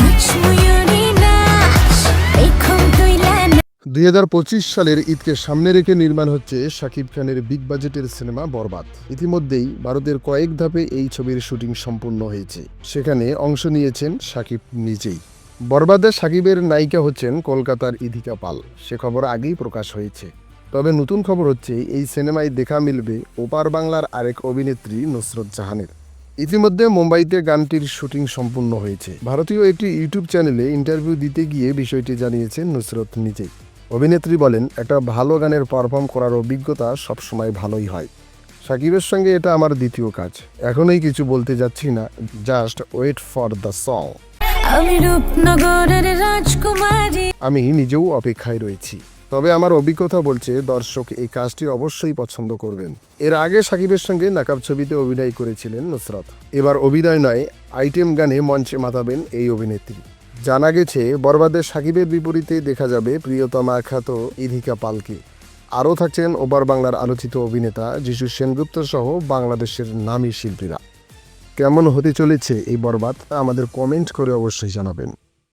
Much Become tuilana দুই সালের ঈদকে সামনে রেখে নির্মাণ হচ্ছে শাকিব খানের বিগ বাজেটের সিনেমা বরবাদ। ইতিমধ্যেই ভারতের কয়েক ধাপে এই ছবির শুটিং সম্পূর্ণ হয়েছে। সেখানে অংশ নিয়েছেন শাকিব নিজেই। বরবাদে শাকিবের নায়িকা হচ্ছেন কলকাতার ইধিকা পাল। সে খবর আগেই প্রকাশ হয়েছে। তবে নতুন খবর হচ্ছে, এই সিনেমায় দেখা মিলবে ওপার বাংলার আরেক অভিনেত্রী নুসরত জাহানের। ইতিমধ্যে মুম্বাইতে গানটির শুটিং সম্পূর্ণ হয়েছে। ভারতীয় একটি ইউটিউব চ্যানেলে ইন্টারভিউ দিতে গিয়ে বিষয়টি জানিয়েছেন নুসরত নিজেই। অভিনেত্রী বলেন একটা ভালো গানের পারফর্ম করার অভিজ্ঞতা সবসময় ভালোই হয়। সাকিবের সঙ্গে এটা আমার দ্বিতীয় কাজ। এখনই কিছু বলতে যাচ্ছি না। Just wait for the song আমি রূপনগরের রাজকুমারী। আমি নিজেও অপেক্ষায় রয়েছি। তবে আমার অভিজ্ঞতা বলছে, দর্শক এই কাজটি অবশ্যই পছন্দ করবেন। এর আগে সাকিবের সঙ্গে নাকাব ছবিতে অভিনয় করেছিলেন নুসরত। এবার অভিনয় নয়, আইটেম গানে মঞ্চে মাতাবেন এই অভিনেত্রী। জানা গেছে, বরবাদে সাকিবের বিপরীতে দেখা যাবে প্রিয়তমা খ্যাত ইধিকা পালকে। আরও থাকছেন ওবার বাংলার আলোচিত অভিনেতা যিশু সেনগুপ্ত সহ বাংলাদেশের নামী শিল্পীরা। কেমন হতে চলেছে এই বরবাদ, আমাদের কমেন্ট করে অবশ্যই জানাবেন।